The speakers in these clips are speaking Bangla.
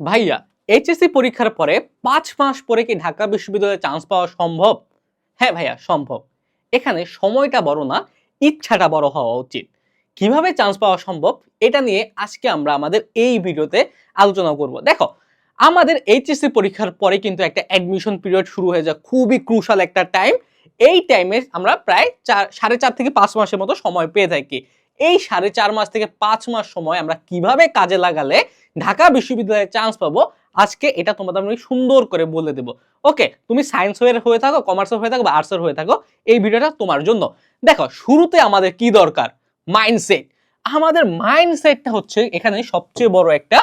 ভাইয়া, এইচএসসি পরীক্ষার পরে পাঁচ মাস পরে কি ঢাকা বিশ্ববিদ্যালয়ে চান্স পাওয়া সম্ভব? হ্যাঁ ভাইয়া, সম্ভব। এখানে সময়টা বড় না, ইচ্ছাটা বড় হওয়া উচিত। কীভাবে চান্স পাওয়া সম্ভব? এটা নিয়ে আজকে আমরা আমাদের এই ভিডিওতে আলোচনা করব। দেখো, আমাদের এইচএসসি পরীক্ষার পরে কিন্তু একটা অ্যাডমিশন পিরিয়ড শুরু হয়ে যায় খুবই ক্রুশাল একটা টাইম এই টাইমে আমরা প্রায় চার, সাড়ে চার থেকে পাঁচ মাসের মতো সময় পেয়ে থাকি। এই সাড়ে চার মাস থেকে পাঁচ মাস সময় আমরা কীভাবে কাজে লাগালে ঢাকা বিশ্ববিদ্যালয়ে চান্স পাবো? আজকে এটা তোমাদের আমি সুন্দর করে বলে দেবো। ওকে তুমি সায়েন্স হয়ে হয়ে থাকো কমার্সের হয়ে থাকো বা আর্টসের হয়ে থাকো, এই ভিডিওটা তোমার জন্য। দেখো, শুরুতে আমাদের কি দরকার? মাইন্ডসেট আমাদের মাইন্ডসেটটা হচ্ছে এখানে সবচেয়ে বড় একটা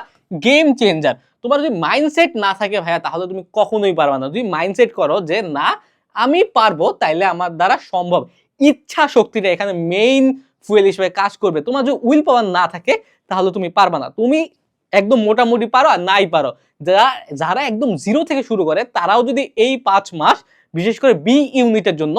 গেম চেঞ্জার তোমার যদি মাইন্ডসেট না থাকে ভাইয়া, তাহলে তুমি কখনোই পারবে না। যদি মাইন্ডসেট করো যে, না, আমি পারব, তাইলে আমার দ্বারা সম্ভব। ইচ্ছা শক্তিটা এখানে মেইন ফুয়েল হিসেবে কাজ করবে, তোমার যদি উইল পাওয়ার না থাকে, তাহলে তুমি পারবা না। তুমি একদম মোটামুটি পারো আর নাই পারো। যারা যারা একদম জিরো থেকে শুরু করে, তারাও যদি এই পাঁচ মাস, বিশেষ করে বি ইউনিটের জন্য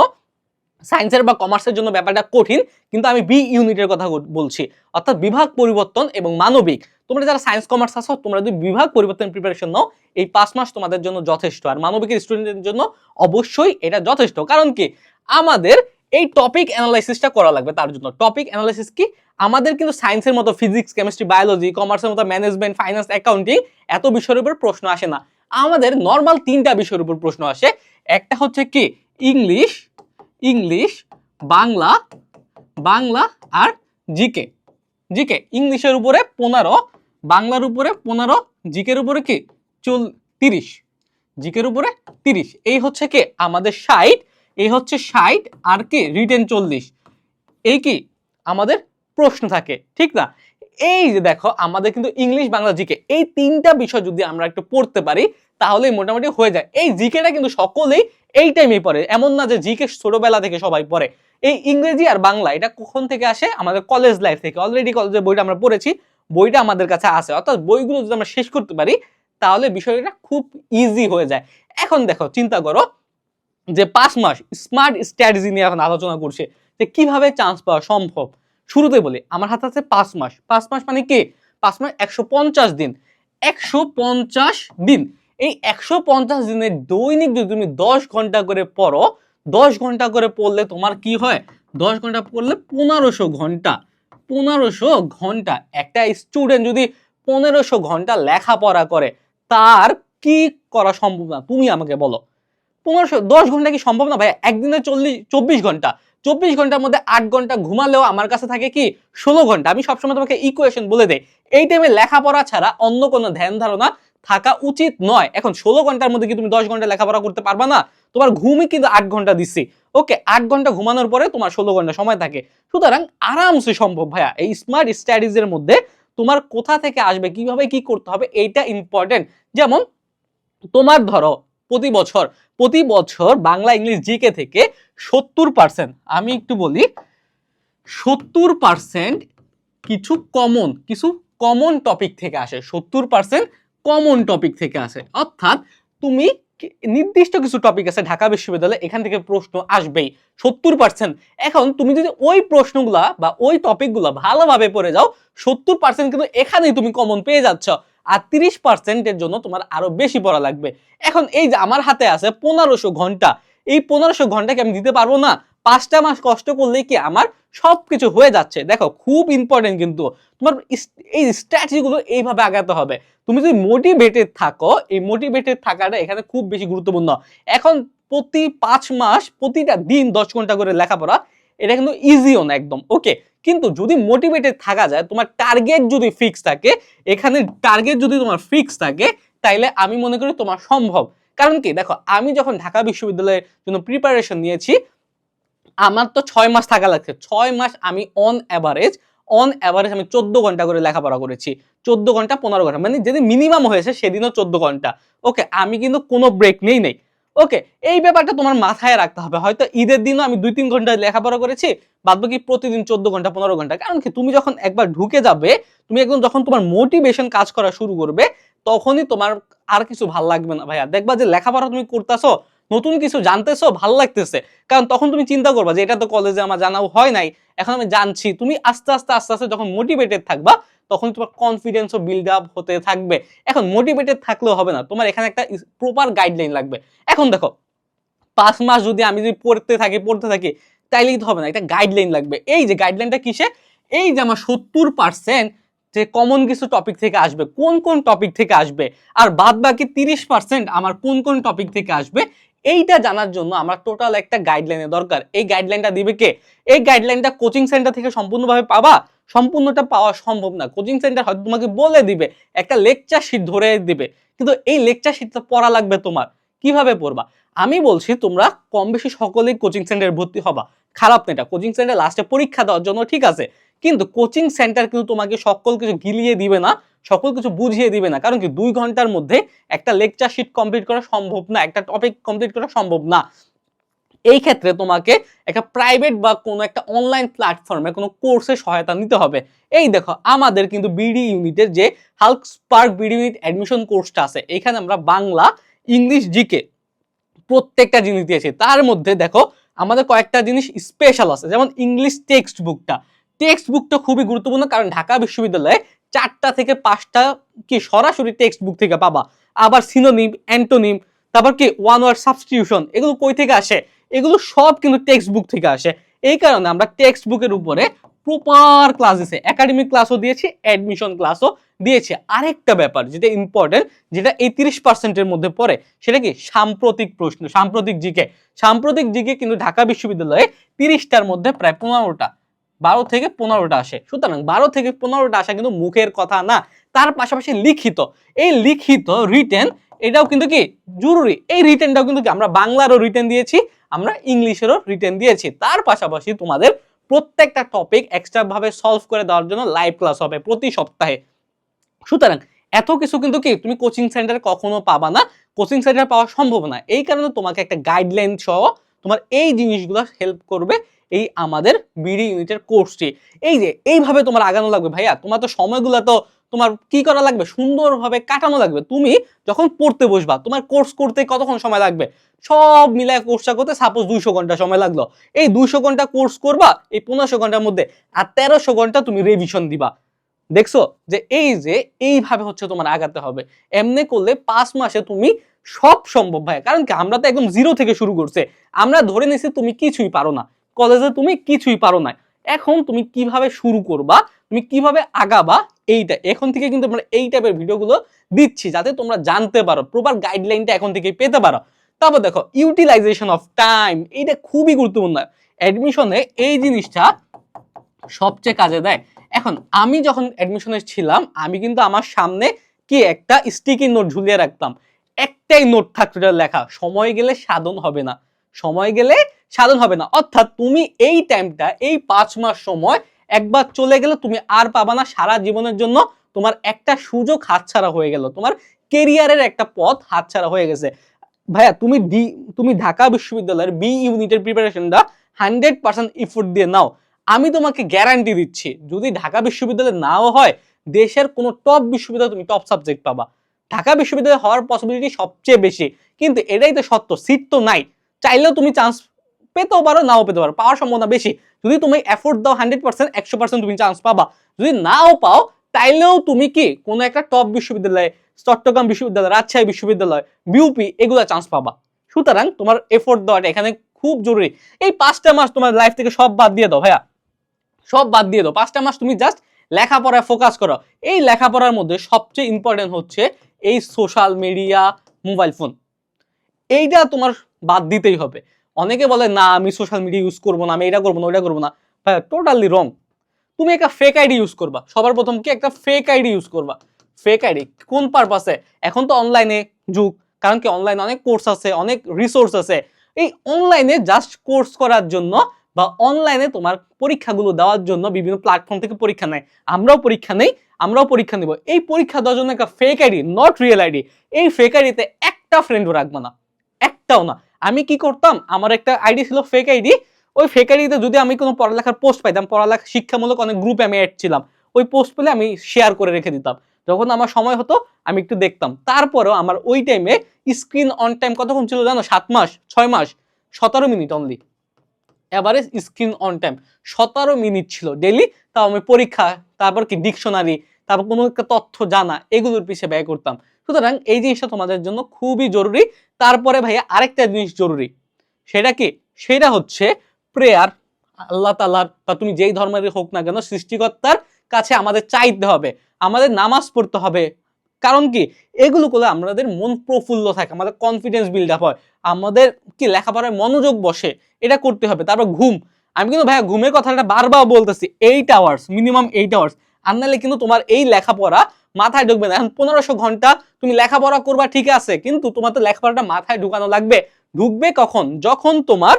সায়েন্সের বা কমার্সের জন্য ব্যাপারটা কঠিন, কিন্তু আমি বি ইউনিটের কথা বলছি। অর্থাৎ বিভাগ পরিবর্তন এবং মানবিক। তোমরা যারা সায়েন্স কমার্স আসো তোমরা যদি বিভাগ পরিবর্তন প্রিপারেশন নাও, এই পাঁচ মাস তোমাদের জন্য যথেষ্ট। আর মানবিকের স্টুডেন্টদের জন্য অবশ্যই এটা যথেষ্ট। কারণ কি? আমাদের এই টপিক অ্যানালাইসিসটা করা লাগবে তার জন্য। টপিক অ্যানালাইসিস কি? আমাদের কিন্তু সায়েন্সের মতো ফিজিক্স কেমিস্ট্রি বায়োলজি কমার্সের মতো ম্যানেজমেন্ট ফাইন্যান্স অ্যাকাউন্টিং এত বিষয়ের উপর প্রশ্ন আসে না। আমাদের নর্মাল তিনটা বিষয়ের উপর প্রশ্ন আসে। একটা হচ্ছে কি? ইংলিশ ইংলিশ বাংলা বাংলা আর জিকে জিকে ইংলিশের উপরে পনেরো, বাংলার উপরে পনেরো জিকের উপরে কি? চল, তিরিশ। জিকের উপরে তিরিশ। এই হচ্ছে কি? আমাদের ষাট এই হচ্ছে ষাট, আর কি রিটেন চল্লিশ। এই কি? আমাদের প্রশ্ন থাকে, ঠিক না? এই যে দেখো, আমাদের কিন্তু ইংলিশ, বাংলা, জিকে, এই তিনটা বিষয় যদি আমরা একটু পড়তে পারি, তাহলেই মোটামুটি হয়ে যায়। এই জিকেটা কিন্তু সকলেই এই টাইমেই পড়ে। এমন না যে জিকে ছোটবেলা থেকে সবাই পড়ে। এই ইংরেজি আর বাংলা, এটা কখন থেকে আসে? আমাদের কলেজ লাইফ থেকে। অলরেডি কলেজের বইটা আমরা পড়েছি। বইটা আমাদের কাছে আছে। অর্থাৎ বইগুলো যদি আমরা শেষ করতে পারি, তাহলে বিষয়টা খুব ইজি হয়ে যায়। এখন দেখো, চিন্তা করো যে পাঁচ মাস স্মার্ট স্ট্র্যাটেজি নিয়ে এখন আলোচনা করছে, যে কীভাবে চান্স পাওয়া সম্ভব? শুরুতে বলি, আমার হাতে আছে পাঁচ মাস। পাঁচ মাস মানে কি? পাঁচ মাস একশো পঞ্চাশ দিন। একশো পঞ্চাশ দিন। এই একশো পঞ্চাশ দিনের দৈনিক যদি তুমি দশ ঘণ্টা করে পড়ো, দশ ঘণ্টা করে পড়লে তোমার কি হয়? দশ ঘণ্টা পড়লে পনেরোশো ঘণ্টা। পনেরোশো ঘণ্টা। একটা স্টুডেন্ট যদি পনেরোশো ঘণ্টা লেখাপড়া করে, তার কি করা সম্ভব না? তুমি আমাকে বলো। পনেরোশো দশ ঘণ্টা কি সম্ভব না ভাই? একদিনে চল্লিশ, চব্বিশ ঘণ্টা। চব্বিশ ঘণ্টার মধ্যে আট ঘণ্টা ঘুমালেও আমার কাছে থাকে কি? ষোলো ঘণ্টা। আমি সবসময় তোমাকে ইকুয়েশন বলে দেই। এই টাইমে লেখাপড়া ছাড়া অন্য কোনো ধ্যান ধারণা থাকা উচিত নয়। এখন ষোলো ঘণ্টার মধ্যে কি তুমি দশ ঘণ্টা লেখাপড়া করতে পারবা না? তোমার ঘুমই কিন্তু আট ঘণ্টা দিচ্ছি। ওকে, আট ঘণ্টা ঘুমানোর পরে তোমার ষোলো ঘণ্টা সময় থাকে। সুতরাং আরামসে সম্ভব ভাইয়া। এই স্মার্ট স্টাডিজের মধ্যে তোমার কোথা থেকে আসবে, কীভাবে কি করতে হবে, এইটা ইম্পর্টেন্ট যেমন তোমার ধরো প্রতি বছর প্রতি বছর বাংলা ইংলিশ জিকে থেকে সত্তর পার্সেন্ট আমি একটু বলি, সত্তর পার্সেন্ট কিছু কমন কিছু কমন টপিক থেকে আসে, সত্তর পার্সেন্ট কমন টপিক থেকে আসে। অর্থাৎ তুমি নির্দিষ্ট কিছু টপিক আছে ঢাকা বিশ্ববিদ্যালয়ে, এখান থেকে প্রশ্ন আসবেই, সত্তর পার্সেন্ট এখন তুমি যদি ওই প্রশ্নগুলা বা ওই টপিকগুলো ভালোভাবে পড়ে যাও, সত্তর পার্সেন্ট কিন্তু এখানেই তুমি কমন পেয়ে যাচ্ছ। আর তিরিশ পার্সেন্টের জন্য তোমার আরও বেশি পড়া লাগবে। এখন এই যে আমার হাতে আছে পনেরোশো ঘণ্টা, এই পনেরোশো ঘন্টাকে আমি দিতে পারব না। পাঁচটা মাস কষ্ট করলেই কি আমার সব কিছু হয়ে যাচ্ছে। দেখো, খুব ইম্পর্টেন্ট কিন্তু তোমার এই স্ট্র্যাটেজিগুলো এইভাবে আগাতে হবে। তুমি যদি মোটিভেটেড থাকো, এই মোটিভেটেড থাকাটা এখানে খুব বেশি গুরুত্বপূর্ণ। এখন প্রতি পাঁচ মাস, প্রতিটা দিন দশ ঘণ্টা করে লেখাপড়া, এটা কিন্তু ইজিও না একদম। ওকে কিন্তু যদি মোটিভেটেড থাকা যায়, তোমার টার্গেট যদি ফিক্স থাকে, এখানে টার্গেট যদি তোমার ফিক্স থাকে, তাইলে আমি মনে করি তোমার সম্ভব। কারণ কি? দেখো, আমি যখন ঢাকা বিশ্ববিদ্যালয়ের জন্য প্রিপারেশন নিয়েছি, আমার তো ছয় মাস থাকা লাগছে। ছয় মাস আমি অন অ্যাভারেজ অন অ্যাভারেজ আমি চোদ্দ ঘণ্টা করে লেখাপড়া করেছি। চোদ্দ ঘণ্টা, পনেরো ঘণ্টা। মানে যেদিন মিনিমাম হয়েছে, সেদিনও চোদ্দ ঘণ্টা। ওকে আমি কিন্তু কোনো ব্রেক নেই নেই। ওকে এই ব্যাপারটা তোমার মাথায় রাখতে হবে। হয়তো ঈদের দিনও আমি দুই তিন ঘণ্টা লেখাপড়া করেছি, বাদ বাকি প্রতিদিন চোদ্দ ঘণ্টা, পনেরো ঘণ্টা। কারণ কি? তুমি যখন একবার ঢুকে যাবে, তুমি একদম যখন তোমার মোটিভেশন কাজ করা শুরু করবে, তখনই তোমার আর কিছু ভালো লাগবে না ভাইয়া। দেখবা যে লেখাপড়া তুমি করতেছো, নতুন কিছু জানতেছো, ভালো লাগতেছে। কারণ তখন তুমি চিন্তা করবা যে এটা তো কলেজে আমার জানাও হয় নাই। এখন আমি জানছি। তুমি আস্তে আস্তে আস্তে আস্তে যখন মোটিভেটেড থাকবা তখন তোমার কনফিডেন্সও বিল্ড আপ হতে থাকবে। এখন মোটিভেটেড থাকলেও হবে না। তোমার এখানে একটা প্রপার গাইডলাইন লাগবে। এখন দেখো, পাঁচ মাস যদি আমি যদি পড়তে থাকি পড়তে থাকি তাইলেই তো হবে না একটা গাইডলাইন লাগবে। এই যে গাইডলাইনটা কিসে? এই যে আমার সত্তর পার্সেন্ট যে কমন কিছু টপিক থেকে আসবে, কোন কোন টপিক থেকে আসবে, আর বাদ বাকি তিরিশ পার্সেন্ট আমার কোন কোন টপিক থেকে আসবে, এইটা জানার জন্য আমার টোটাল একটা গাইডলাইনের দরকার। এই গাইডলাইনটা দিবে কে? এই গাইডলাইনটা কোচিং সেন্টার থেকে সম্পূর্ণভাবে পাবা। সম্পূর্ণটা পাওয়া সম্ভব না। কোচিং সেন্টার হয়তো তোমাকে বলে দিবে, একটা লেকচার শিট ধরে দিবে, কিন্তু এই লেকচার শিটটা পড়া লাগবে তোমার। কীভাবে পড়বা? আমি বলছি তোমরা কম বেশি সকলেই কোচিং সেন্টারে ভর্তি হবা। খারাপ না এটা। কোচিং সেন্টার লাস্টে পরীক্ষা দেওয়ার জন্য ঠিক আছে। কিন্তু কোচিং সেন্টার কিন্তু তোমাকে সকল কিছু গিলিয়ে দিবে না, সকল কিছু বুঝিয়ে দিবে না। কারণ কি? দুই ঘণ্টার মধ্যে একটা লেকচার শিট কমপ্লিট করা সম্ভব না, একটা টপিক কমপ্লিট করা সম্ভব না। এই ক্ষেত্রে তোমাকে একটা প্রাইভেট বা কোনো একটা অনলাইন প্ল্যাটফর্মে কোনো কোর্সের সহায়তা নিতে হবে। এই দেখো, আমাদের কিন্তু বিডি ইউনিটের যে Hulk Spark BD unit admission কোর্সটা আছে, এখানে আমরা বাংলা, ইংলিশ জিকে প্রত্যেকটা জিনিস দিয়েছি। তার মধ্যে দেখো, আমাদের কয়েকটা জিনিস স্পেশাল আছে, যেমন ইংলিশ টেক্সট বুকটা টেক্সট বুকটা খুবই গুরুত্বপূর্ণ, কারণ ঢাকা বিশ্ববিদ্যালয়ে চারটা থেকে পাঁচটা কি সরাসরি টেক্সট বুক থেকে পাবা। আবার সিনোনিম অ্যান্টোনিম তারপর কি ওয়ান ওয়ার্ড সাবস্টিটিউশন এগুলো কই থেকে আসে? এগুলো সব কিন্তু টেক্সট বুক থেকে আসে। এই কারণে আমরা টেক্সট বুকের উপরে প্রপার ক্লাস দিয়েছি একাডেমিক ক্লাসও দিয়েছি অ্যাডমিশন ক্লাসও দিয়েছি। আরেকটা ব্যাপার যেটা ইম্পর্টেন্ট যেটা এই তিরিশ পার্সেন্টের মধ্যে পড়ে, সেটা কি? সাম্প্রতিক প্রশ্ন, সাম্প্রতিক জিকে। সাম্প্রতিক জিকে কিন্তু ঢাকা বিশ্ববিদ্যালয়ে তিরিশটার মধ্যে প্রায় পনেরোটা, বারো থেকে পনেরোটা আসে। সুতরাং বারো থেকে পনেরোটা আসা কিন্তু মুখের কথা না, তার পাশাপাশি লিখিত। এই লিখিত রিটেন এটাও কিন্তু কি? জরুরি। এই রিটেনটাও কিন্তু কি? আমরা বাংলারও রিটেন দিয়েছি, আমরা ইংলিশেরও রিটেন দিয়েছি। তার পাশাপাশি তোমাদের প্রত্যেকটা টপিক এক্সট্রা ভাবে সলভ করে দেওয়ার জন্য লাইভ ক্লাস হবে প্রতি সপ্তাহে। সুতরাং এত কিছু কিন্তু কি? তুমি কোচিং সেন্টারে কখনো পাবা না। কোচিং সেন্টার পাওয়া সম্ভব না। এই কারণে তোমাকে একটা গাইডলাইন সহ তোমার এই জিনিসগুলো হেল্প করবে। এই আমাদের বিডি ইউনিটের কোর্সটি এই যে, এইভাবে তোমার আগানো লাগবে ভাইয়া, তোমার তো সময়গুলো তো তোমার কি করা লাগবে? সুন্দরভাবে কাটানো লাগবে। তুমি যখন পড়তে বসবা, তোমার কোর্স করতে কতক্ষণ সময় লাগবে? সব মিলায় কোর্সটা করতে সাপোজ দুইশো ঘণ্টা সময় লাগল। এই দুইশো ঘণ্টা কোর্স করবা, এই পনেরোশো ঘণ্টার মধ্যে আর তেরোশো ঘণ্টা তুমি রিভিশন দিবা। দেখছ? যে এই যে, এইভাবে হচ্ছে তোমার আগাতে হবে। এমনি করলে পাঁচ মাসে তুমি সব সম্ভব ভাই কারণ কি, আমরা তো একদম জিরো থেকে শুরু করছে। আমরা ধরে নিছি তুমি কিছুই পারো না। কলেজে তুমি কিছুই পারো না এখন তুমি কীভাবে শুরু করবা, তুমি কীভাবে আগাবা, এইটা, এখন থেকে কিন্তু আমরা এই টাইপের ভিডিওগুলো দিচ্ছি যাতে তোমরা জানতে পারো প্রপার গাইডলাইনটা এখন থেকে পেতে পারো। তারপর দেখো ইউটিলাইজেশন অফ টাইম এইটা খুবই গুরুত্বপূর্ণ। অ্যাডমিশনে এই জিনিসটা সবচেয়ে কাজে দেয়। এখন আমি যখন অ্যাডমিশনে ছিলাম, আমি কিন্তু আমার সামনে কি একটা স্টিকি নোট ঝুলিয়ে রাখতাম। একটাই নোট থাকতো লেখা, সময় গেলে সাধন হবে না। সময় গেলে সাধন হবে না। অর্থাৎ তুমি এই টাইমটা এই পাঁচ মাস সময় একবার চলে গেলে তুমি আর পাবা না, সারা জীবনের জন্য তোমার একটা সুযোগ হাতছাড়া হয়ে গেল। তোমার কেরিয়ারের একটা পথ হাতছাড়া হয়ে গেছে। ভাইয়া, তুমি ডি, তুমি ঢাকা বিশ্ববিদ্যালয়ের বি ইউনিটের প্রিপারেশনটা হান্ড্রেড পার্সেন্ট ইফোর্ট দিয়ে নাও। আমি তোমাকে গ্যারান্টি দিচ্ছি, যদি ঢাকা বিশ্ববিদ্যালয় নাও হয়, দেশের কোনো টপ বিশ্ববিদ্যালয় তুমি টপ সাবজেক্ট পাবা। ঢাকা বিশ্ববিদ্যালয় হওয়ার পসিবিলিটি সবচেয়ে বেশি। কিন্তু এটাই তো সত্য সিট তো নাই। চাইলেও তুমি চান্স পেতেও পারো, নাও পেতে পারো। পাওয়ার সম্ভাবনা বেশি। যদি তুমি এফোর্ট দাও হান্ড্রেড পার্সেন্ট একশো পার্সেন্ট তুমি চান্স পাবা। যদি নাও পাও, তাইলেও তুমি কি কোনো একটা টপ বিশ্ববিদ্যালয়ে, চট্টগ্রাম বিশ্ববিদ্যালয়, রাজশাহী বিশ্ববিদ্যালয় বিউপি এগুলো চান্স পাবা। সুতরাং তোমার এফোর্ট দেওয়াটা এখানে খুব জরুরি। এই পাঁচটা মাস তোমার লাইফ থেকে সব বাদ দিয়ে দাও ভাইয়া। সব বাদ দিয়ে দাও। পাঁচটা মাস তুমি জাস্ট লেখাপড়ায় ফোকাস করো। এই লেখাপড়ার মধ্যে সবচেয়ে ইম্পর্টেন্ট হচ্ছে এই সোশ্যাল মিডিয়া মোবাইল ফোন এইটা তোমার বাদ দিতেই হবে। অনেকে বলে, না, আমি সোশ্যাল মিডিয়া ইউজ করব না, আমি এটা করব না, ওইটা করব না। ভাইয়া টোটালি রং তুমি একটা ফেক আইডি ইউজ করবা। সবার প্রথম কি একটা ফেক আইডি ইউজ করবা? ফেক আইডি কোন পারপাসে এখন তো অনলাইনে যুগ। কারণ কি অনলাইনে অনেক কোর্স আছে, অনেক রিসোর্স আছে। এই অনলাইনে জাস্ট কোর্স করার জন্য বা অনলাইনে তোমার পরীক্ষাগুলো দেওয়ার জন্য বিভিন্ন প্ল্যাটফর্ম থেকে পরীক্ষা নেয়। আমরাও পরীক্ষা নেই, আমরাও পরীক্ষা নেব। এই পরীক্ষা দেওয়ার জন্য একটা fake ID not real ID এই ফেক আইডিতে একটা ফ্রেন্ডও রাখব না। একটাও না। আমি কি করতাম? আমার একটা আইডি ছিল ফেক আইডি ওই ফেক আইডিতে যদি আমি কোনো পড়ালেখার পোস্ট পাইতাম, পড়ালেখা শিক্ষামূলক অনেক গ্রুপে আমি অ্যাড ছিলাম, ওই পোস্ট পেলে আমি শেয়ার করে রেখে দিতাম। যখন আমার সময় হতো, আমি একটু দেখতাম। তারপরেও আমার ওই টাইমে স্ক্রিন অন টাইম কতক্ষণ ছিল জানো? সাত মাস, ছয় মাস, সতেরো minute only average screen on time সতেরো মিনিট ছিল ডেলি তাও আমি পরীক্ষা, তারপর কি ডিকশনারি তারপর কোনো একটা তথ্য জানা, এগুলোর পিছিয়ে ব্যয় করতাম। সুতরাং এই জিনিসটা তোমাদের জন্য খুবই জরুরি। তারপরে ভাইয়া আরেকটা জিনিস জরুরি। সেটা কি? সেটা হচ্ছে প্রেয়ার আল্লাহ তালার বা তুমি যেই ধর্মের হোক না কেন সৃষ্টিকর্তার কাছে আমাদের চাইতে হবে। আমাদের নামাজ পড়তে হবে। কারণ কি? এগুলো করলে আমাদের মন প্রফুল্ল থাকে, আমাদের কনফিডেন্স বিল্ড আপ হয়। আমাদের কি? লেখাপড়ায় মনোযোগ বসে। এটা করতে হবে। তারপর ঘুম। আমি কিন্তু ভাইয়া ঘুমের কথাটা বারবার বলতেছি। Eight hours minimum eight hours আর কিন্তু তোমার এই লেখাপড়া মাথায় ঢুকবে না। এখন পনেরোশো ঘণ্টা তুমি লেখাপড়া করবা, ঠিক আছে, কিন্তু তোমার তো লেখাপড়াটা মাথায় ঢুকানো লাগবে। ঢুকবে কখন? যখন তোমার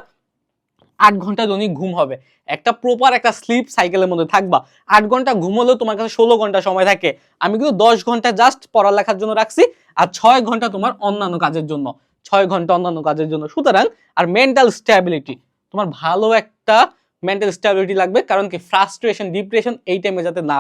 আট ঘণ্টা দৈনিক ঘুম হবে। একটা প্রপার একটা স্লিপ সাইকেলের মধ্যে থাকবা। আট ঘণ্টা ঘুম হলেও তোমার কাছে ষোলো ঘণ্টা সময় থাকে। আমি কিন্তু দশ ঘণ্টা জাস্ট পড়ালেখার জন্য রাখছি আর ছয় ঘণ্টা তোমার অন্যান্য কাজের জন্য। ছয় ঘণ্টা অন্যান্য কাজের জন্য। সুতরাং আর মেন্টাল স্ট্যাবিলিটি তোমার ভালো একটা মেন্টাল স্ট্যাবিলিটি লাগবে, কারণ কি ফ্রাস্ট্রেশন ডিপ্রেশন এই টাইমে যাতে না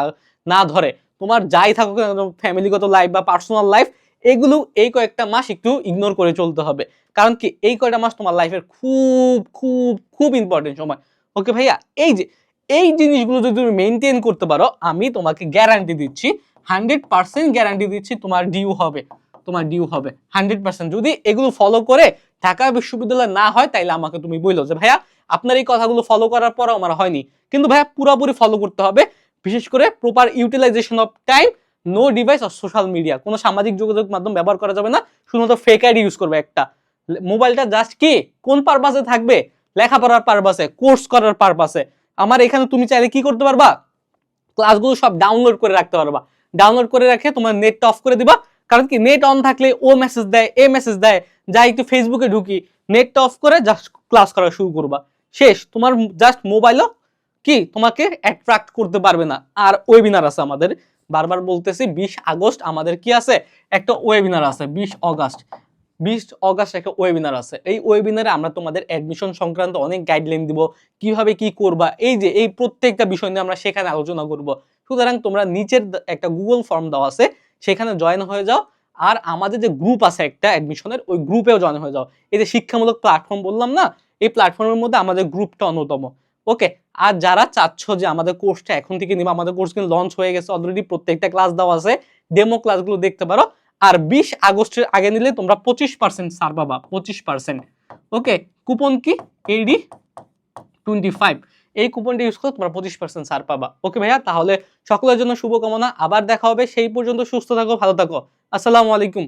না ধরে। তোমার যাই থাকুক ফ্যামিলিগত লাইফ বা পার্সোনাল লাইফ এগুলো এই কয়েকটা মাস একটু ইগনোর করে চলতে হবে। কারণ কি এই কয়টা মাস তোমার লাইফের খুব খুব খুব ইম্পর্টেন্ট সময়। ওকে ভাইয়া, এই যে, এই জিনিসগুলো যদি তুমি মেনটেন করতে পারো, আমি তোমাকে গ্যারান্টি দিচ্ছি হান্ড্রেড পার্সেন্ট গ্যারান্টি দিচ্ছি তোমার ডিউ হবে, তোমার ডিউ হবে। হান্ড্রেড পার্সেন্ট যদি এগুলো ফলো করে ঢাকা বিশ্ববিদ্যালয় না হয়, তাইলে আমাকে তুমি বলল যে, ভাইয়া, আপনার এই কথাগুলো ফলো করার পরও আমার হয়নি। কিন্তু ভাইয়া, পুরোপুরি ফলো করতে হবে, বিশেষ করে proper utilization of time no device R social media কোনো সামাজিক যোগাযোগ মাধ্যম ব্যবহার করা যাবে না, শুধুমাত্র ফেক আইডি ইউজ করবে একটা। মোবাইলটা জাস্ট কি? কোন পারপাসে থাকবে? লেখাপড়ার পারপাসে কোর্স করার পারপাসে আমার এখানে তুমি চাইলে কি করতে পারবা? ক্লাসগুলো সব ডাউনলোড করে রাখতে পারবা। ডাউনলোড করে রাখে তোমার নেটটা অফ করে দিবা। কারণ কি নেট অন থাকলে ও মেসেজ দেয়, এ মেসেজ দেয় যা একটু ফেসবুকে ঢুকি নেটটা অফ করে জাস্ট ক্লাস করা শুরু করবা। শেষ, তোমার জাস্ট মোবাইলও কি, তোমাকে অ্যাট্রাক্ট করতে পারবে না। আর ওয়েবিনার আছে আমাদের। বারবার বলতেছি, বিশ আগস্ট আমাদের কি আছে? একটা ওয়েবিনার আছে, বিশ অগাস্ট। বিশ অগাস্ট একটা ওয়েবিনার আছে। এই ওয়েবিনারে আমরা তোমাদের অ্যাডমিশন সংক্রান্ত অনেক গাইডলাইন দিব, কীভাবে কি করবা, এই যে, এই প্রত্যেকটা বিষয় নিয়ে আমরা সেখানে আলোচনা করব। সুতরাং তোমরা নিচের একটা গুগল ফর্ম দেওয়া আছে সেখানে জয়েন হয়ে যাও। আর আমাদের যে গ্রুপ আছে একটা অ্যাডমিশনের ওই গ্রুপেও জয়েন হয়ে যাও। এই যে শিক্ষামূলক প্ল্যাটফর্ম বললাম না, এই প্ল্যাটফর্মের মধ্যে আমাদের গ্রুপটা অন্যতম। ওকে আর যারা চাচ্ছ যে আমাদের কোর্সটা এখন থেকে নিবা, আমাদের কোর্স কিন্তু লঞ্চ হয়ে গেছে অলরেডি প্রত্যেকটা ক্লাস দেওয়া আছে। ডেমো ক্লাসগুলো দেখতে পারো। আর বিশ আগস্টের আগে নিলে তোমরা পঁচিশ পার্সেন্ট ছাড় পাবা, পঁচিশ পার্সেন্ট ওকে কুপন কি? এডি টোয়েন্টি ফাইভ এই কুপনটি ইউজ করে, তোমরা পঁচিশ পার্সেন্ট সার পাবা। ওকে ভাইয়া, তাহলে সকলের জন্য শুভকামনা। আবার দেখা হবে, সেই পর্যন্ত সুস্থ থাকো, ভালো থাকো। আসসালামু আলাইকুম।